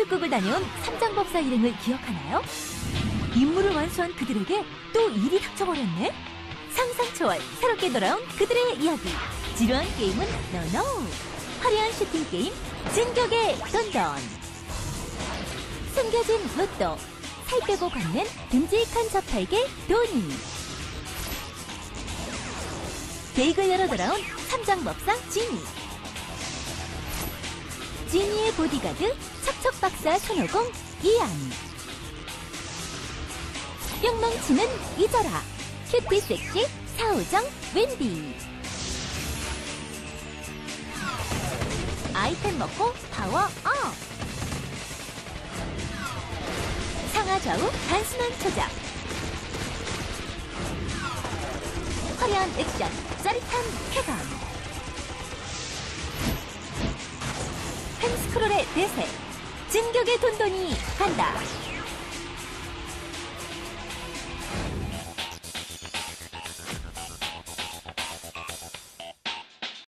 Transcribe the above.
축구를 다녀온 삼장법사 일행을 기억하나요? 임무를 완수한 그들에게 또 일이 닥쳐버렸네? 상상 초월 새롭게 돌아온 그들의 이야기. 지루한 게임은 노노 화려한 슈팅 게임 진격의 돈돈 숨겨진 로또 살 빼고 걷는 듬직한 저팔계 도니. 베이글 열어 돌아온 삼장법사 지니 지니의 보디가드 척척박사 손오공 이안. 뿅망치는 이절아 큐티 섹시 사오정 웬디. 아이템 먹고 파워업. 상하 좌우 단순한 조작. 화려한 액션 짜릿한 쾌감 크롤의 대세. 진격의 돈돈이 간다